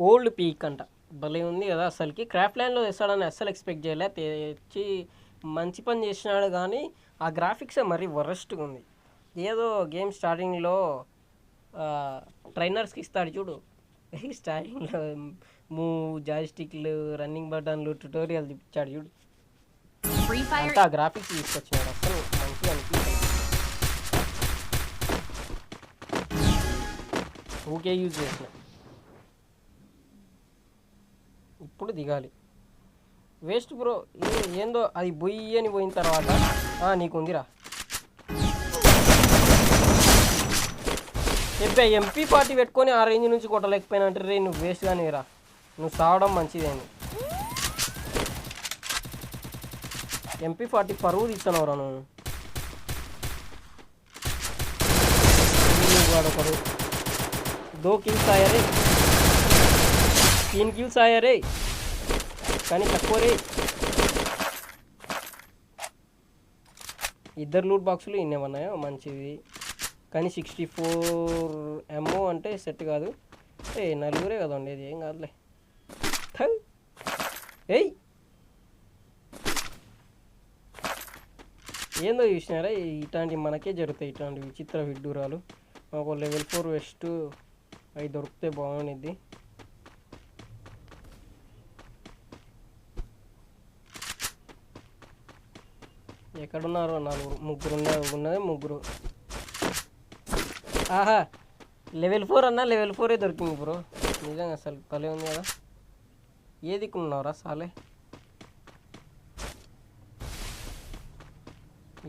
Old peak అంట. భలే ఉంది కదా అసలుకి. క్రాఫ్ట్ ల్యాండ్లో తెస్తాడని అస్సలు ఎక్స్పెక్ట్ చేయలే. తెచ్చి మంచి పని చేసినాడు కానీ ఆ గ్రాఫిక్స్ మరీ వరస్ట్గా ఉంది. ఏదో గేమ్ స్టార్టింగ్లో ట్రైనర్స్కి ఇస్తాడు చూడు. స్టార్టింగ్లో మూవ్ జాయిస్టిక్లు రన్నింగ్ బటన్లు ట్యుటోరియల్ ఇచ్చాడు చూడు. అంతా గ్రాఫిక్స్ తీసుకొచ్చినాడు. అసలు మంచిగా అనిపించింది ఊకే యూజ్ చేసిన. ఇప్పుడు దిగాలి. వేస్ట్ బ్రో ఏందో అది బొయ్యి అని పోయిన తర్వాత నీకు నీకుందిరా. చెప్పా ఎంపీ పార్టీ పెట్టుకొని ఆ రేంజ్ నుంచి కొట్టలేకపోయినా అంటే రే నువ్వు వేస్ట్ కానీ రా. నువ్వు సావడం మంచిదేని ఎంపీ పార్టీ పరువు తీస్తున్నావురా నువ్వు. వాడొకడు. దో కిల్స్ అయ్యారే తీన్ కానీ తక్కువ రే ఇద్దరు లూట్ బాక్సులు ఇన్నేమన్నాయో మంచిది కానీ సిక్స్టీ ఫోర్ ఎంఓ అంటే సెట్ కాదు ఏ నలుగురే కదా ఉండేది ఏం కాదులే ఏయ్ ఏందో చూసినారా ఇట్లాంటి మనకే జరుగుతాయి ఇట్లాంటి విచిత్ర విడ్డూరాలు మాకు లెవెల్ ఫోర్ వెస్ట్ అవి దొరికితే బాగుండిద్ది ఎక్కడున్నారు నలుగురు ముగ్గురు ఉన్నది ముగ్గురు. ఆహా లెవెల్ ఫోర్ అన్నా లెవెల్ ఫోరే దొరికింది బ్రో. నిజంగా అసలు భలే ఉంది కదా. ఏ దిక్కున్నావురా సాలే?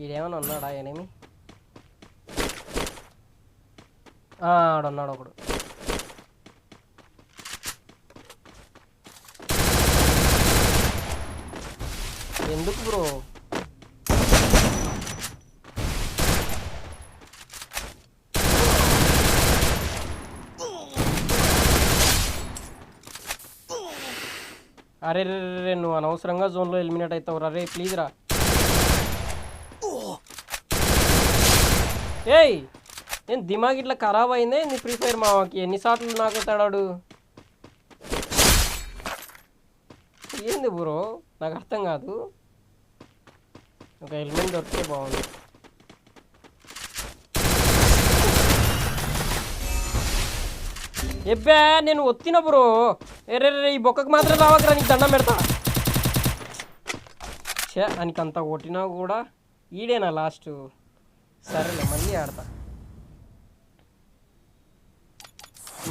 ఈడేమన్నా ఉన్నాడా ఎనిమి ఆడున్నాడు ఒకడు. ఎందుకు బ్రో? అరే రే రే, నువ్వు అనవసరంగా జోన్లో ఎలిమినేట్ అవుతావు. రా రే ప్లీజ్ రా. ఏయ్ నేను దిమాగ్ ఇట్లా ఖరాబ్ అయిందే నీ ఫ్రీ ఫైర్ మావాకి ఎన్నిసార్లు నాకు తడాడు ఏంది బ్రో నాకు అర్థం కాదు. ఒక హెల్మెట్ దొరికితే బాగుంది ఎబ్బా నేను ఒత్తిన బ్రో. ఎరే ఈ బొక్కకు మాత్రం రావకరా నీకు దండం పెడతా. చే ఆయనకి అంత కొట్టినా కూడా ఈడేనా లాస్ట్? సరేలే మళ్ళీ ఆడతా.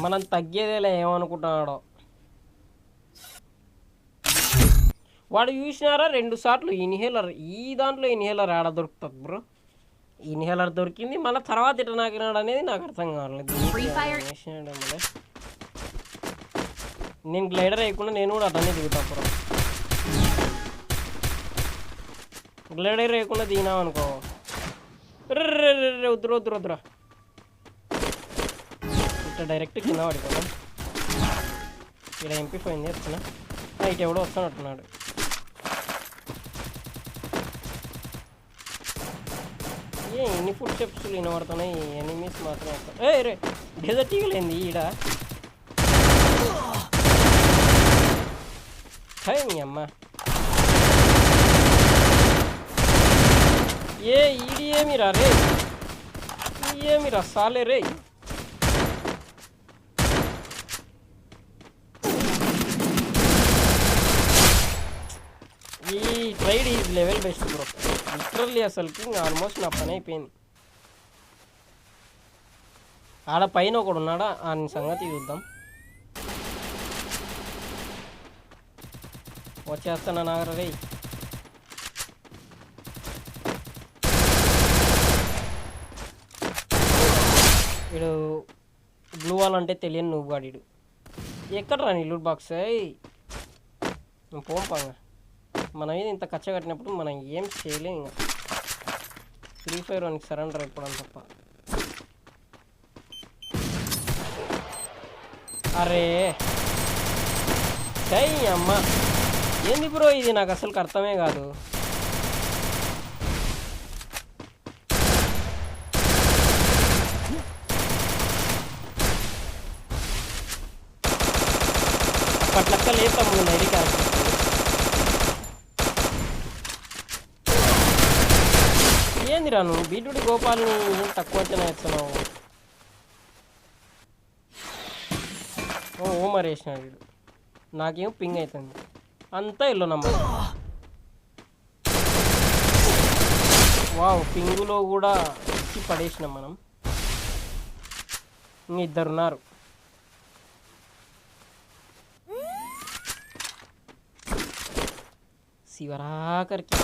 మనం తగ్గేదేలే ఏమనుకుంటున్నాడో. వాడు చూసినారా రెండు సార్లు ఇన్హేలర్ ఈ దాంట్లో ఇన్హేలర్ ఆడ దొరుకుతుంది బ్రో. ఇన్హేలర్ దొరికింది మళ్ళీ తర్వాత ఇట నాకినాడు అనేది నాకు అర్థం కావాలి నేను గ్లైడర్ వేయకుండా నేను కూడా అతనే దిగుతా గ్లైడర్ వేయకుండా దిగినాం అనుకో. రే రే రే రే వద్దురు వద్దురు వద్దురా. ఇట్లా డైరెక్ట్ కింద పడిపోదాం ఇక్కడ ఎంపీ పోయింది చెప్తున్నా ఇటు ఎవడో వస్తానంటున్నాడు ఏ ఎన్ని ఫుడ్ స్టెప్స్ వినబడుతున్నాయి ఎనిమీస్ మాత్రమే ఏ రే డెజర్ట్ ఈగలేంది ఈడ? హై మీ అమ్మ ఏ ఈడి ఏమిరా రే ఏమిరా సాలే రే ఈ ట్రైడ్ ఈ లెవెల్ బెస్ట్ బ్రో లిటరల్లీ అసలుకి ఇంకా ఆల్మోస్ట్ నా పని అయిపోయింది ఆడ పైన ఒకడు ఉన్నాడా ఆ సంగతి చూద్దాం వచ్చేస్తున్నా నాగర వీడు బ్లూ వాల్ అంటే తెలియని నువ్వు గాడిడు ఎక్కడ రా నీ లూట్ బాక్స్ పోంపాంగ మన మీద ఇంత ఖర్చు కట్టినప్పుడు మనం ఏం చేయలేం ఇంకా. ఫ్రీ ఫైర్ వానికి సరెండర్ అయిపోవడం తప్ప. అరే. సై అమ్మ. ఏంది బ్రో ఇది? నాకు అసలు అర్థమే కాదు. ఇప్పట్లక్క లేదు తమ్ముడు నైడి క్యారెక్టర్ ఏందిరా నువ్వు? బీటుడి గోపాల్ని నువ్వు తక్కువ అంచనా వేస్తున్నావు ఓ ఓ మరి వేసినాడు వీడు. నాకేం పింగ్ అవుతుంది? అంతా ఎల్లో నంబర్ వావ్ పింగులో కూడా ఇచ్చి పడేసినాం మనం. ఇంక ఇద్దరున్నారు. శివరాకరికి.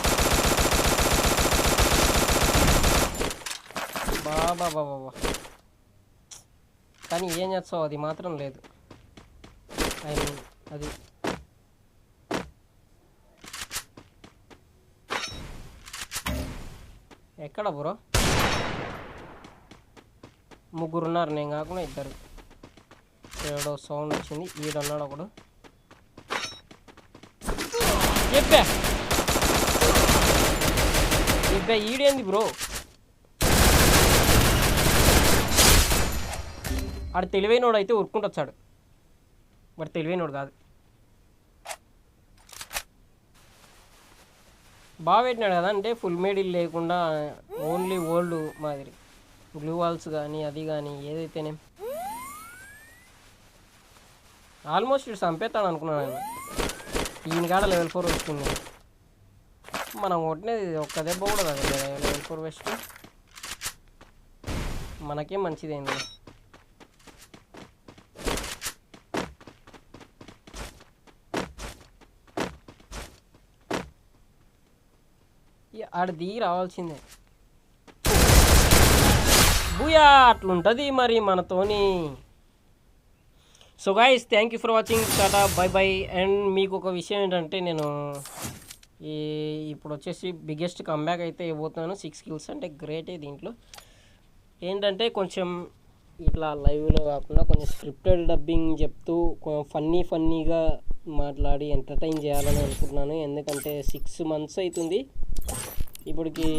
బాబా బాబా కానీ ఏం చేస్తావు? అది మాత్రం లేదు. ఐ మీన్ అది ఎక్కడ బ్రో? ముగ్గురు ఉన్నారు నేను కాకుండా ఇద్దరు. ఏడో సౌండ్ వచ్చింది ఈడన్నాడు ఒకడు. చెప్పా. చెప్పా ఈడేంది బ్రో? ఆడు తెలివైనోడు అయితే ఉరుక్కుంటొచ్చాడు. వాడు తెలివైనోడు కాదు. బాగా పెట్టినాడు కదా అంటే ఫుల్ మేడిల్ లేకుండా ఓన్లీ ఓల్డ్ మాదిరి. గ్లూ వాల్స్ కానీ అది కానీ ఏదైతేనే. ఆల్మోస్ట్ ఇటు చంపేస్తాడు అనుకున్నాను నేను. ఈయన కాడ లెవెల్ ఫోర్ వస్తుంది మనం కొట్టినది ఒక్క దెబ్బ కూడా కదా లెవెల్ ఫోర్ వెస్ట్ మనకేం మంచిదైంది? ఆడ దిగి రావాల్సిందే బూయా అట్లుంటుంది మరి మనతోని. So guys thank you for watching tata bye bye and మీకు ఒక విషయం ఏంటంటే నేను ఈ ఇప్పుడు వచ్చేసి బిగ్గెస్ట్ కంబ్యాక్ అయితే ఇవ్వబోతున్నాను. సిక్స్ కిల్స్ అంటే గ్రేటే దీంట్లో. ఏంటంటే కొంచెం ఇట్లా లైవ్లో కాకుండా కొంచెం స్క్రిప్టెడ్ డబ్బింగ్ చెప్తూ ఫన్నీ ఫన్నీగా మాట్లాడి ఎంటర్టైన్ చేయాలని అనుకుంటున్నాను. ఎందుకంటే సిక్స్ మంత్స్ అవుతుంది ఇప్పటికి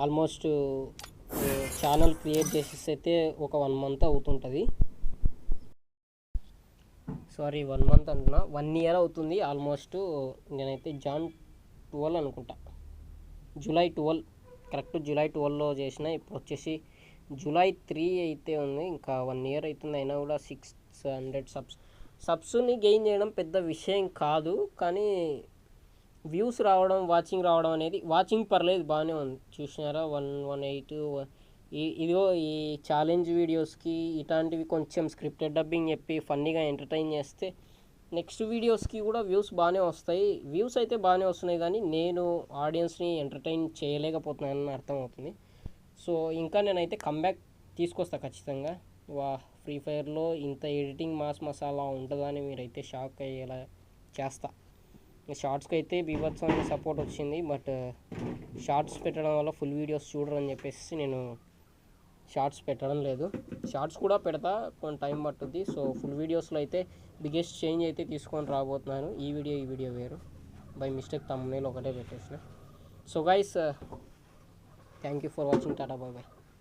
ఆల్మోస్ట్ ఛానల్ క్రియేట్ చేసేసి అయితే ఒక వన్ మంత్ అవుతుంటుంది. సారీ వన్ మంత్ అంటున్నా. వన్ ఇయర్ అవుతుంది ఆల్మోస్ట్. నేనైతే జాన్ ట్వెల్వ్ అనుకుంటా. జూలై ట్వెల్వ్ కరెక్ట్ జూలై ట్వెల్వ్లో చేసిన. ఇప్పుడు వచ్చేసి జూలై త్రీ అయితే ఉంది. ఇంకా వన్ ఇయర్ అవుతుంది. అయినా కూడా సిక్స్ హండ్రెడ్ సబ్స్ సబ్స్ని గెయిన్ చేయడం పెద్ద విషయం కాదు. కానీ వ్యూస్ రావడం వాచింగ్ రావడం అనేది వాచింగ్ పర్లేదు బాగానే ఉంది. చూసినారా? వన్ వన్ ఎయిట్ ఈ ఇదిగో ఈ ఛాలెంజ్ వీడియోస్కి ఇట్లాంటివి కొంచెం స్క్రిప్టెడ్ డబ్బింగ్ చెప్పి ఫన్నీగా ఎంటర్టైన్ చేస్తే నెక్స్ట్ వీడియోస్కి కూడా వ్యూస్ బాగానే వస్తాయి. వ్యూస్ అయితే బాగానే వస్తున్నాయి కానీ నేను ఆడియన్స్ని ఎంటర్టైన్ చేయలేకపోతున్నానని అర్థమవుతుంది. సో ఇంకా నేనైతే కంబ్యాక్ తీసుకొస్తా ఖచ్చితంగా. వా ఫ్రీ ఫైర్లో ఇంత ఎడిటింగ్ మాస్ మసాలా ఉంటుందని మీరైతే షాక్ అయ్యేలా చేస్తా. షార్ట్స్కి అయితే బీభత్సమైన సపోర్ట్ వచ్చింది. బట్ షార్ట్స్ పెట్టడం వల్ల ఫుల్ వీడియోస్ చూడరని చెప్పేసి నేను షార్ట్స్ పెట్టడం లేదు. షార్ట్స్ కూడా పెడతా కొంచెం టైం పట్టుద్ది. సో ఫుల్ వీడియోస్లో అయితే బిగ్గెస్ట్ చేంజ్ అయితే తీసుకొని రాబోతున్నాను. ఈ వీడియో ఈ వీడియో వేరు. బై మిస్టేక్ తమ్మునేలు ఒకటే పెట్టేసిన. So guys thank you for watching tata bye bye